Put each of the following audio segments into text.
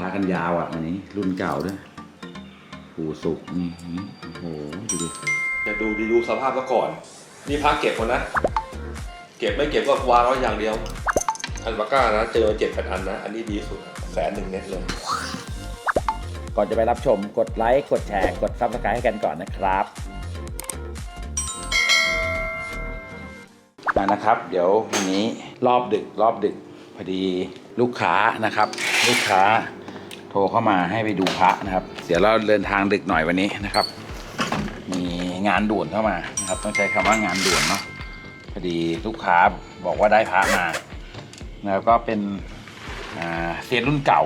ลากันยาวอะอันนี้ รุ่นเก่าด้วยปูสุกนี่โอ้โหดูดิจะดูดีดูสภาพซะก่อน นี่พักเก็บคนนะ เก็บไม่เก็บก็วางไว้อย่างเดียว อันบาก้านะเจอเจ็ดแปดอันนะ อันนี้ดีสุดแสนหนึ่งเน็ตเลย ก่อนจะไปรับชมกดไลค์ กดแชร์ กดซับสไครต์ให้กันก่อนนะครับมานะครับ เดี๋ยววันนี้รอบดึกรอบดึกพอดีลูกค้านะครับ ลูกค้า โทรเข้ามาให้ไปดูพระนะครับ เดี๋ยวเราเดินทางดึกหน่อยวันนี้นะครับ มีงานด่วนเข้ามานะครับ ต้องใช้คำว่างานด่วนเนาะพอดีลูกค้าบอกว่าได้พระมาแล้วก็เป็นเซียนรุ่นเก่า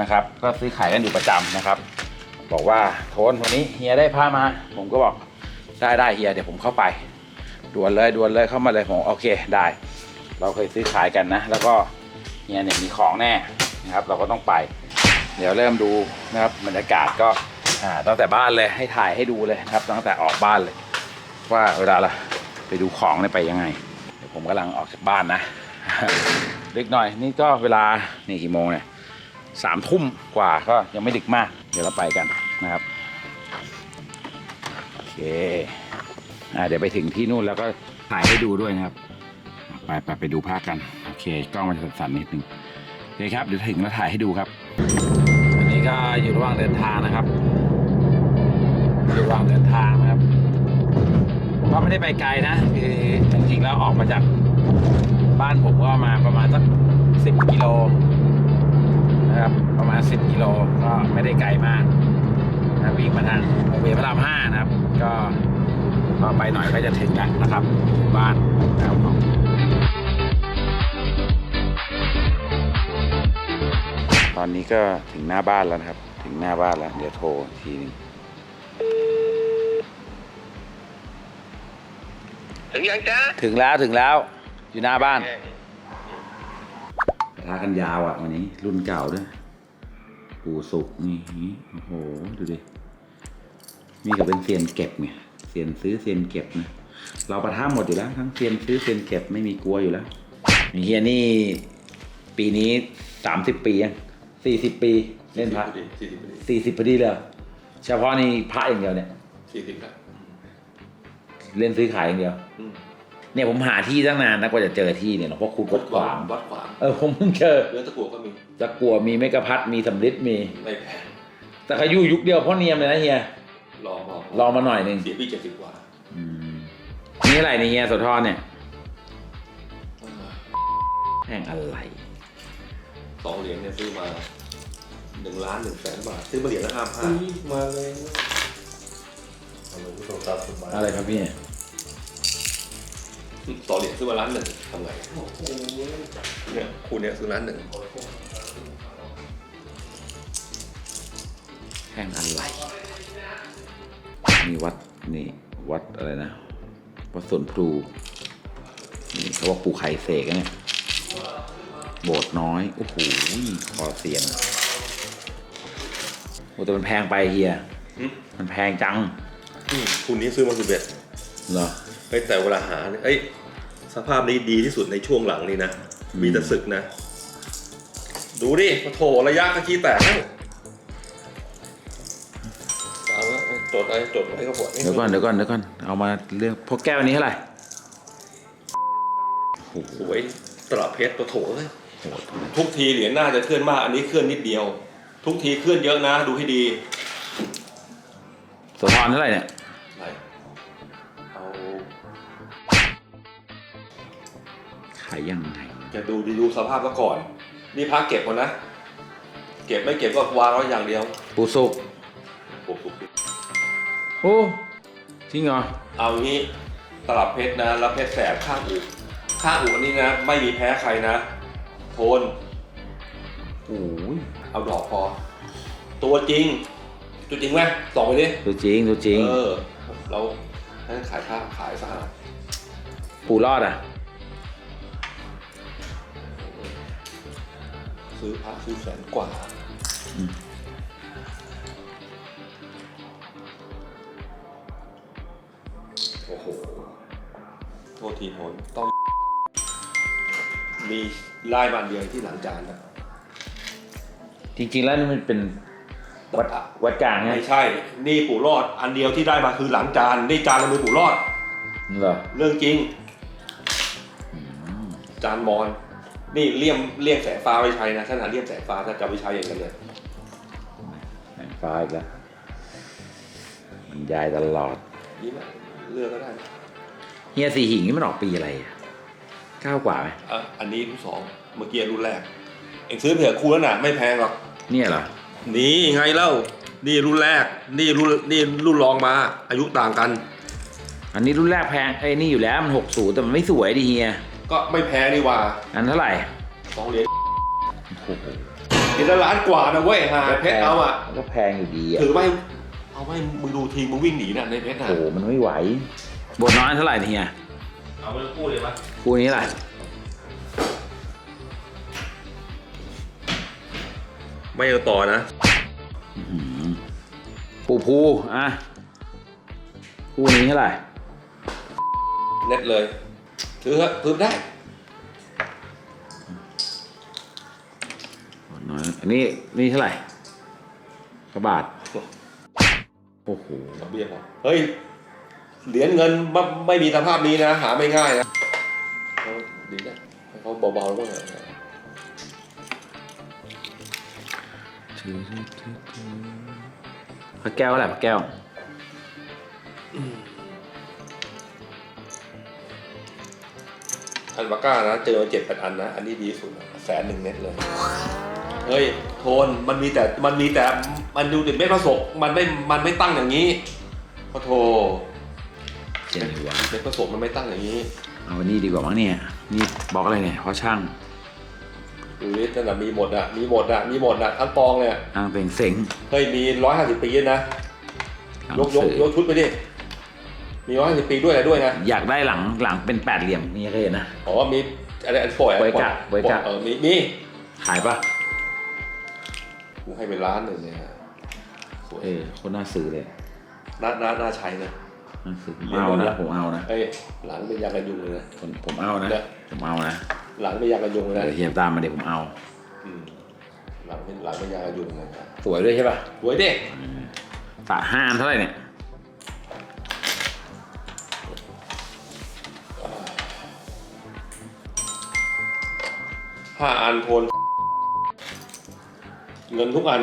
นะครับ ก็ซื้อขายกันอยู่ประจำนะครับ บอกว่าโทนวันนี้เฮียได้ผ้ามา ผมก็บอกได้ได้เฮียเดี๋ยวผมเข้าไปด่วนเลยด่วนเลยเข้ามาเลยผมโอเคได้ เราเคยซื้อขายกันนะ แล้วก็เฮียเนี่ยมีของแน่นะครับ เราก็ต้องไป เดี๋ยวเริ่มดูนะครับบรรยากาศก็ตั้งแต่บ้านเลยให้ถ่ายให้ดูเลยนะครับ ตั้งแต่ออกบ้านเลย ว่าเวลาเราไปดูของเนี่ยไปยังไง เดี๋ยวผมกำลังออกจากบ้านนะดึกหน่อยนี่ก็เวลานี่กี่โมงเนี่ยสามทุ่มกว่าก็ยังไม่ดึกมาก เดี๋ยวเราไปกันนะครับโอเคอเดี๋ยวไปถึงที่นู่นแล้วก็ถ่ายให้ดูด้วยนะครับ ไปไปไปดูภาพกัน โอเคกล้องมันจะสั่นๆนิดนึงโอเคครับเดี๋ยวถึงแล้วถ่ายให้ดูครับ ก็อยู่ระหว่างเดินทางนะครับ อยู่ระหว่างเดินทางนะครับ ก็ไม่ได้ไปไกลนะคือจริงๆแล้วออกมาจากบ้านผมก็มาประมาณสักสิบกิโลนะครับประมาณ10กิโลก็ไม่ได้ไกลมากนะวิ่งมาทางวงเวียนพระรามห้านะครับ ก็ก็ไปหน่อยก็จะถึงแล้วนะครับบ้านนะครับ ตอนนี้ก็ถึงหน้าบ้านแล้วนะครับ ถึงหน้าบ้านแล้ว เดี๋ยวโทรอีกทีหนึงถึงยังจ้าถึงแล้วถึงแล้ว อยู่หน้าบ้านลากันยาวอะวันนี้ รุ่นเก่าด้วยปูสุกนี่โอ้โห ดูดินี่ก็เป็นเซียนเก็บไงเซียนซื้อเซียนเก็บนะเราประทับหมดอยู่แล้ว ทั้งเซียนซื้อเซียนเก็บไม่มีกลัวอยู่แล้วนี่เฮียนี่ปีนี้สามสิบปียัง สี่สิบปีเล่นพระสี่สิบพอดีสี่สิบพอดีเลยเหรอเฉพาะนี่พระอย่างเดียวเนี่ย สี่สิบครับเล่นซื้อขายอย่างเดียว อืมเนี่ยผมหาที่ตั้งนานนะกว่าจะเจอที่เนี่ยหลวงพ่อคูณวัดขวางวัดขวางเออผมเพิ่งเจอเนื้อตะกั่วก็มีตะกัวมีเมกะพัดมีสำลิดมี ไม่แพงแต่ขายุยุคเดียวพ่อเนียมเลยนะเฮียลองบอกลองมาหน่อยหนึ่งเสียพี่เจ็ดสิบกว่าอืมนี่อะไรเนี่ยเฮียโสธรเนี่ยเออแม่งอะไรสองเหรียญเนี่ยซื้อมา หนึ่งล้านหนึ่งแสนบาท ซื้อมาเหรียญละห้าพันมาเลยเอาเลยผู้ชมตามสบายอะไรครับพี่ต่อเหรียญซื้อมาล้านหนึ่งทำไงเนี่ยคู่เนี้ยซื้อล้านหนึ่งแม่งอะไรนี่วัดนี่วัดอะไรนะวัดสวนพลูนี่เขาว่าปูไข่เสกนะเนี่ยโบสถ์น้อย โอ้โหคอเสียน โอ้แต่มันแพงไปเฮียอืม มันแพงจังอืมคู่นี้ซื้อมาสิบเอ็ดเหรอเฮ้ยแต่เวลาหาเนี่ยเอ้ยสภาพนี้ดีที่สุดในช่วงหลังนี่นะมีแต่ศึกนะ ดูดิโถระยะกะกี้แตกแล้วเอาละจดไอ้จดไว้ก็ปวดเดี๋ยวก่อนเดี๋ยวก่อนเดี๋ยวก่อนเอามาเลือกพวกแก้วอันนี้เท่าไหร่สวยตลับเพชรตัวโถเลยทุกทีเหรียญหน้าจะเคลื่อนมากอันนี้เคลื่อนนิดเดียว ทุกทีเคลื่อนเยอะนะ ดูให้ดีโสธรเท่าไหร่เนี่ยไหนเอาขายยังไงจะดูดีดูสภาพซะก่อน นี่พักเก็บก่อนนะ เก็บไม่เก็บก็วางไว้อย่างเดียวปูสุกโอ้โหโอ้จริงเหรอเอางี้ตลับเพชรนะ แล้วเพชรแสบข้างอูข้างอูอันนี้นะ ไม่มีแพ้ใครนะ โทน โอ้ย เอาดอกพอ ตัวจริง ตัวจริงไหมส่องไปดิตัวจริงตัวจริง เออ เราให้ขายผ้าขายสะอาดปูรอดอะ ซื้อผ้าซื้อแสนกว่า อืม โอ้โห โทษทีโทนต้อง มีลายบานเดียวที่หลังจานนะ จริงๆแล้วนี่มันเป็นวัดวัดกลางไงไม่ใช่ นี่ปู่รอด อันเดียวที่ได้มาคือหลังจานนี่จานในมือปู่รอด เหรอเรื่องจริงอืมจานมอน นี่เลี่ยมเลี่ยมแสงฟ้าไปใช้นะท่านหาเลี่ยมแสงฟ้าถ้าจะเอาไปใช้อย่างนั้นเลยแสงฟ้าอีกแล้ว มันยายตลอด นี่แหละเลือกก็ได้นะเฮียสีหิงนี่มันออกปีอะไรอะเก้ากว่าไหม อะอันนี้รุ่นสองเมื่อกี้รุ่นแรก เองซื้อเผื่อครูแล้วนะไม่แพงหรอก เนี่ยเหรอนี่ไงเล่า นี่รุ่นแรก นี่รุ่นนี่รุ่นรองมา อายุต่างกัน อันนี้รุ่นแรกแพงไอ้ยนี่อยู่แล้วมันหกศูนย์แต่มันไม่สวยดิเฮียก็ไม่แพงดีกว่าอันเท่าไหร่สองเหรียญโอ้โหเหรียญละล้านกว่านะเว้ยหาเพชรเอาอะก็แพงอยู่ดีอะถือไม่เอาไม่มึงดูทีมมึงวิ่งหนีน่ะในเพชรน่ะโอ้โหมันไม่ไหวบทน้อยเท่าไหร่เฮียเอาไปพูดเลยปะคู่นี้เท่าไไม่เอาต่อนะอื้อหือปูภูอะคู่นี้เท่าไหร่เน็ตเลยซื้อเถอะซื้อได้บทน้อยอันนี้นี่เท่าไหร่กระบาทโอ้โห ดอกเบี้ยพอเฮ้ย เหรียญเงินไม่ไม่มีสภาพนี้นะ หาไม่ง่ายนะ พระแก้วเท่าไหร่พระแก้วอันวาก้านะเจอเจ็ดแปดอันนะ อันนี้ดีสุดนะแสนหนึ่งเน็ตเลย เฮ้ย โทนมันมีแต่มันมีแต่มันดูดิไม่ประสบมันไม่มันไม่ตั้งอย่างนี้พอโทเจ๋งดีว่ะเม็ดผสมมันไม่ตั้งอย่างนี้ เอาอันนี้ดีกว่ามั้งเนี่ย นี่บอกอะไรเนี่ยเพราะช่าง ดูดินั่นน่ะมีหมดอะ มีหมดอะ มีหมดอะ ทั้งกองเลยอะทางเป็นเซ็งเฮ้ย มีร้อยห้าสิบปีนะหลังยกยกสื่อยกชุดไปดิ มีร้อยห้าสิบปีด้วยอะไรด้วยนะ อยากได้หลังหลังเป็นแปดเหลี่ยมนี่เคยเห็นนะ อ๋อ มีอะไรอันปล่อยไว้กัดไว้กัดเออ มี มีขายปะกูให้เป็นล้านหนึ่งเนี่ยสวยเออคนน่าซื้อเลยน่าน่าน่าใช้นะ น่าซื้อผมเอานะผมเอานะ เอ้ย หลังเป็นยางกันยุงเลยนะ ผมผมเอานะเนี่ยผมเอานะ หลังเป็นยางกันยุงเลยเดี๋นะยวเฮียตามมาเดี๋ยวผมเอาอืมหลังเป็นหลังเป็นยางกันยุงเลยนะสวยด้วยใช่ปะสวยดิฝาห้าอันเท่าไหร่เนี่ยห้าอันโทนเงินทุกอัน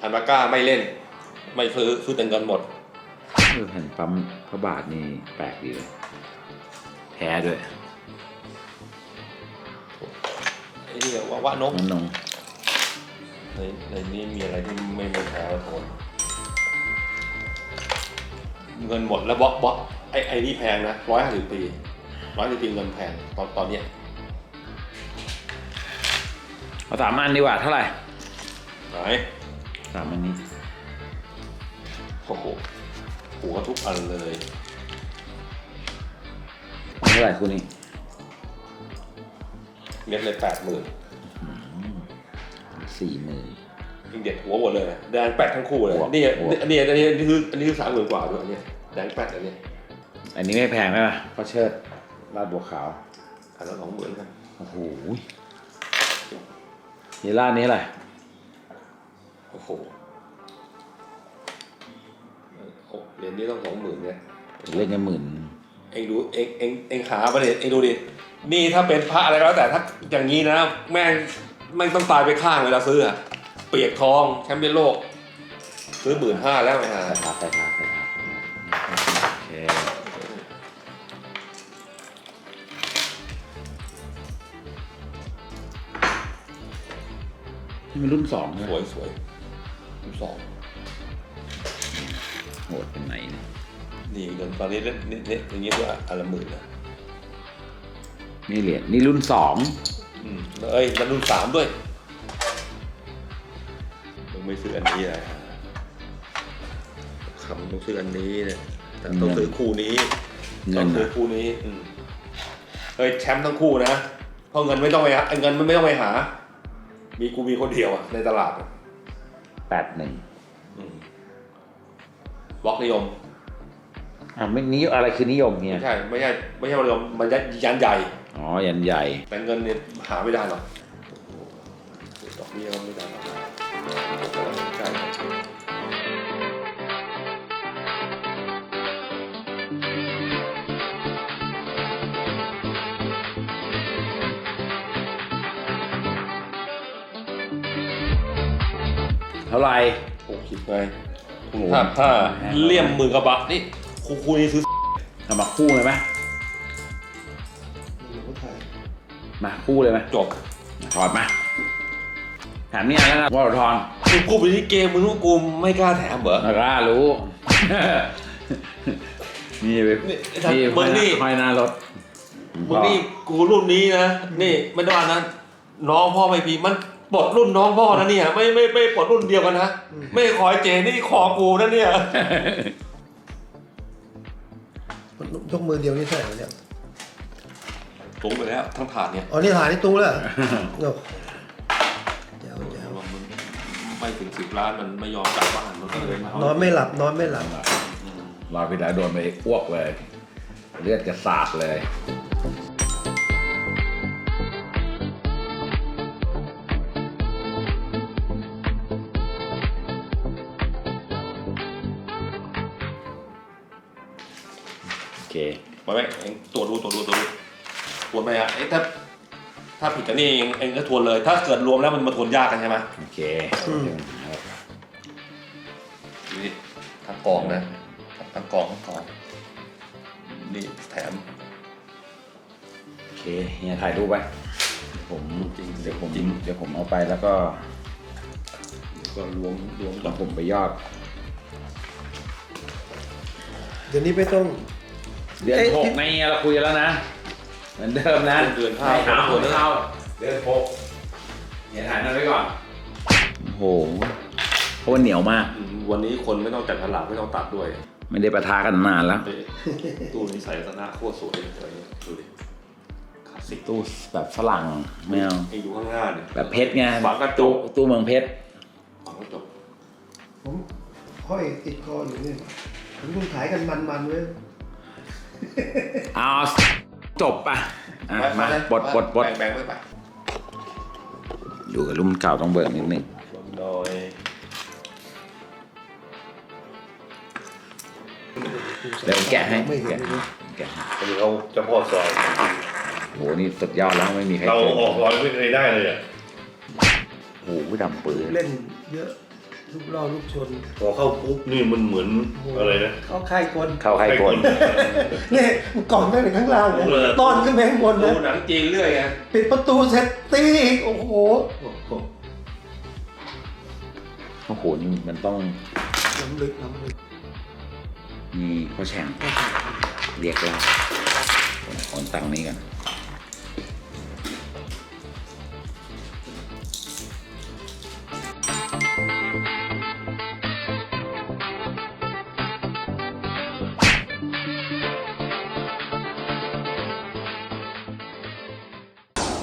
อันมาก้าไม่เล่น ไม่ซื้อซื้อแต่เงินหมดเออแผ่นปั๊มพระบาทนี่แปลกดีเลยแท้ด้วย ไอ้นี่ว่าวะนกน้องนงในในนี้มีอะไรที่ไม่ไม่แพ้แล้วโทนเงินหมดแล้วบล็อกบล็อกไอ้ไอ้นี่แพงนะร้อยห้าสิบปีร้อยสิบปีเงินแพงตอนตอนเนี้ยเอาสามอันดีกว่าเท่าไหร่ไหนสามอันนี้โอ้โหหัวทุกอันเลยเท่าไหร่คู่นี้ เม็ดเลยแปดหมื่นสี่หมื่นยิงเด็ดหัวหมดเลยนะแดงแปดทั้งคู่เลยหัวนี่หัวอันนี้อันนี้อันนี้คืออันนี้คือสามหมื่นกว่าด้วยอันเนี้ยแดงแปดอันเนี้ยอันนี้ไม่แพงไหมล่ะเพราะเชิดลาดบัวขาวอันละสองหมื่นกันโอ้โหนี่ลาดนี้เท่าไหร่โอ้โหโอ้เหรียญนี้ต้องสองหมื่นเนี่ยเล่นกันหมื่นเองดูเองเองเองหาประเด็นเองดูดิ นี่ถ้าเป็นพระอะไรก็แล้วแต่ถ้าอย่างนี้นะ แม่งแม่งต้องตายไปข้างเวลาซื้ออะเปียกทองแชมป์เปี้ยนโลก ซื้อหมื่นห้าแล้วไอ้ห่าใส่ขาใส่ขาใส่ขาโอเคนี่มันรุ่นสองใช่สไหมวยสวยรุ่นสองโหดเป็นไหนเนี่ย นี่เงินตอนนี้เนี่ยเนี่ยเนี่ยอย่างนี้ด้วยอันละหมื่นนะ นี่เหรียญนี่รุ่นสองอืมแล้วเอ้ยแล้วรุ่นสามด้วยมึงไม่ซื้ออันนี้อะไรฮะคำต้องซื้ออันนี้เนี่ยแต่ต้องซื้อคู่นี้เงิต้อนงซื้อนะคู่นี้อืมเฮ้ยแชมป์ทั้งคู่นะเพราะเงินไม่ต้องไปหาเงินมันไม่ต้องไปหา มีกูมีคนเดียวอะในตลาดอะแปดหนึ่งอืมบล็อกนิยม อ่าไม่นิยมอะไรคือนิยมเนี่ย ไม่ใช่ไม่ใช่ไม่ใช่บล็อกนิยมมันยันใหญ่ อ๋อ ยันใหญ่แต่เงินเนี่ยหาไม่ได้หรอกดอกนี่ก็ไม่ได้ใช่เท่าไหร่หกสิบไงถ้าถ้าเลี่ยมมือกระบะนี่ครูครูนี่ซื้อเอามาคู่เลยไหม มาคู่เลยไหมจบถอดมาแถมเนี่ยแล้วนะวอลทอนมึงกูไปที่เกมมึงรู้กูไม่กล้าแถมเหรอกล้ารู้ นี่ไปนี่นี่มึงนี่ห้อยหน้ารถมึงนี่กูรุ่นนี้นะนี่ไม่ได้ว่านะน้องพ่อไม่พีมันปลดรุ่นน้องพ่อนะเนี่ย ไม่ไม่ไม่ปลดรุ่นเดียวกันนะไม่ขอไอ้เจนี่ขอกูนะเนี่ยยกมือเดียวนี่เท่าไหร่วะเนี่ย ตุ้งไปแล้วทั้งถาดเนี่ยอ๋อนี่หานี่ตุ้งแล้วเหรอโอ้เดี๋ยวเดี๋ยวมันไม่ถึงสิบล้านมันไม่ยอมกลับบ้านมันก็เลยมานอนไม่หลับนอนไม่หลับรอยพี่ดาโดนไปอ้วกเลย เลือดจะสาดเลย ทวนไหมฮะเอ้ยถ้าถ้าผิดกันนี่เองเองก็ทวนเลย ถ้าเกิดรวมแล้วมันมาทวนยากกันใช่ไหมโอเคนี่ทั้งกองนะทั้งกองทั้งกองนี่แถม โอเคเฮียถ่ายรูปไปผมจริงเดี๋ยวผมจริง เดี๋ยวผมเอาไปแล้วก็ก็รวมรวมเดี๋ยวผมไปยอด เดี๋ยวนี้ไม่ต้อง เดือนเอ้ย หกในเฮียเราคุยกันแล้วนะ เหมือนเดิมนะเดือนไม่เข้าเอาไม่เอาเดือนหกเฮียถ่ายนั่นไว้ก่อนโอ้โหเพราะว่าเหนียวมากอืมวันนี้คนไม่ต้องจัดฉลากไม่ต้องตัดด้วย ไม่ได้ประทะกันนานแล้วเฮ้ยตู้นี้ใส่สนะโคตรสวยเลยดูดิคลาสสิกตู้แบบฝรั่งไม่เอาให้ดูข้างหน้าเนี่ยแบบเพชรไงฝากระจตู้กตู้เมืองเพชรฝังกระจกผมห้อยติดคออยู่นี่ผมคุณขายกันมันๆเว้ยเอา จบป่ะอะมาไปปลดปลดปลดแบ่งแบ่งไปไปอยู่กับรุ่นเก่าต้องเบิกนิดนึงโดยเดี๋ยวแกะให้ไม่เห็แกะนให้แกะให้อันนี้เขาเจ้าพ่อซอย โหนี่สุดยอดแล้วไม่มีใครเราเกินออกร้อยไม่เคยได้เลยอะโอ้โหดำปืน เล่นเยอะ ลูกล่อลูกชน พอเข้าปุ๊บนี่มันเหมือนอะไรนะเข้าค่ายคนเข้าใครคน เนี่ยมันกล่องตั้งแต่ข้างล่างเลยเลยต้อนขึ้นไปข้างบนดูนะหนังจีนเรื่อยไงปิดประตูเสร็จตีอีกโอ้โหโอ้โหนี่มันต้องล้ำลึกล้ำลึกมีพ่อแฉ่งเรียกเราโอนตังค์นี้กัน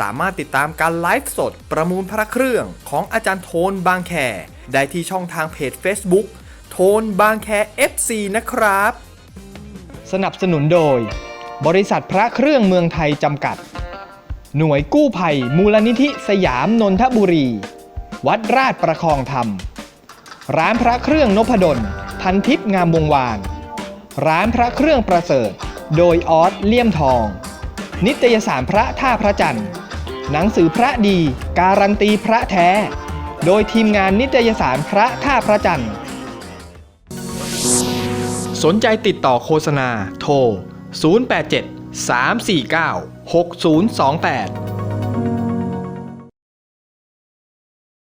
สามารถติดตามการไลฟ์สดประมูลพระเครื่องของอาจารย์โทนบางแค ได้ที่ช่องทางเพจ Facebook โทนบางแค FC นะครับ สนับสนุนโดย บริษัทพระเครื่องเมืองไทยจำกัด หน่วยกู้ภัยมูลนิธิสยามนนทบุรี วัดราชประคองธรรม ร้านพระเครื่องนพดลทันทิพย์งามวงวาน ร้านพระเครื่องประเสริฐ โดยออสเลี่ยมทอง นิตยสารพระท่าพระจันทร์ หนังสือพระดี การันตีพระแท้ โดยทีมงานนิตยสารพระท่าพระจันทร์ สนใจติดต่อโฆษณาโทร 087 349 6028